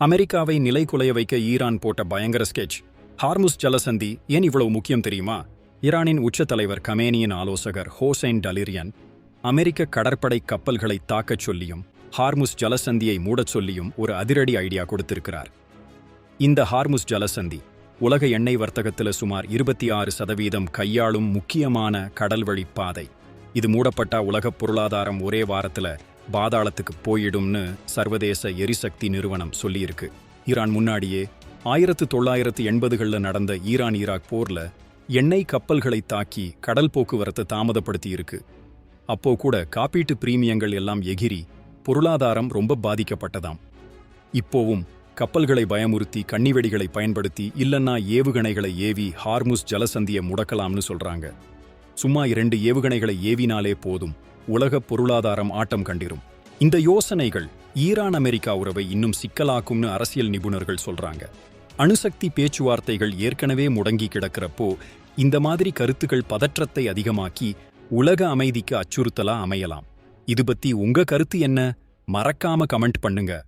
அமெரிக்காவை நிலை குலைய வைக்க ஈரான் போட்ட பயங்கர ஸ்கெட்ச் ஹார்முஸ் ஜலசந்தி ஏன் இவ்வளவு முக்கியம் தெரியுமா? ஈரானின் உச்ச தலைவர் கமேனியின் ஆலோசகர் ஹோசைன் டலிரியன் அமெரிக்க கடற்படை கப்பல்களை தாக்கச் சொல்லியும் ஹார்முஸ் ஜலசந்தியை மூடச் சொல்லியும் ஒரு அதிரடி ஐடியா கொடுத்திருக்கிறார். இந்த ஹார்முஸ் ஜலசந்தி உலக எண்ணெய் வர்த்தகத்தில் சுமார் இருபத்தி ஆறு சதவீதம் கையாளும் முக்கியமான கடல்வழி பாதை. இது மூடப்பட்டா உலகப் பொருளாதாரம் ஒரே வாரத்துல பாதாளத்துக்கு போயிடும்னு சர்வதேச எரிசக்தி நிறுவனம் சொல்லியிருக்கு. ஈரான் முன்னாடியே ஆயிரத்து தொள்ளாயிரத்து எண்பதுகளில் நடந்த ஈரான் ஈராக் போர்ல எண்ணெய் கப்பல்களை தாக்கி கடல் போக்குவரத்தை தாமதப்படுத்தி இருக்கு அப்போ கூட காப்பீட்டு பிரீமியங்கள் எல்லாம் எகிரி பொருளாதாரம் ரொம்ப பாதிக்கப்பட்டதாம். இப்போவும் கப்பல்களை பயமுறுத்தி கன்னிவெடிகளை பயன்படுத்தி இல்லன்னா ஏவுகணைகளை ஏவி ஹார்முஸ் ஜலசந்தியை முடக்கலாம்னு சொல்றாங்க. சும்மா இரண்டு ஏவுகணைகளை ஏவினாலே போதும். உலக பொருளாதாரம் ஆட்டம் கண்டிரும். இந்த யோசனைகள் ஈரான் அமெரிக்கா உறவை இன்னும் சிக்கலாக்கும்னு அரசியல் நிபுணர்கள் சொல்றாங்க. அணுசக்தி பேச்சுவார்த்தைகள் ஏற்கனவே முடங்கி கிடக்கிறப்போ இந்த மாதிரி கருத்துக்கள் பதற்றத்தை அதிகமாக்கி உலக அமைதிக்கு அச்சுறுத்தலா அமையலாம். இது பத்தி உங்க கருத்து என்ன? மறக்காம கமெண்ட் பண்ணுங்க.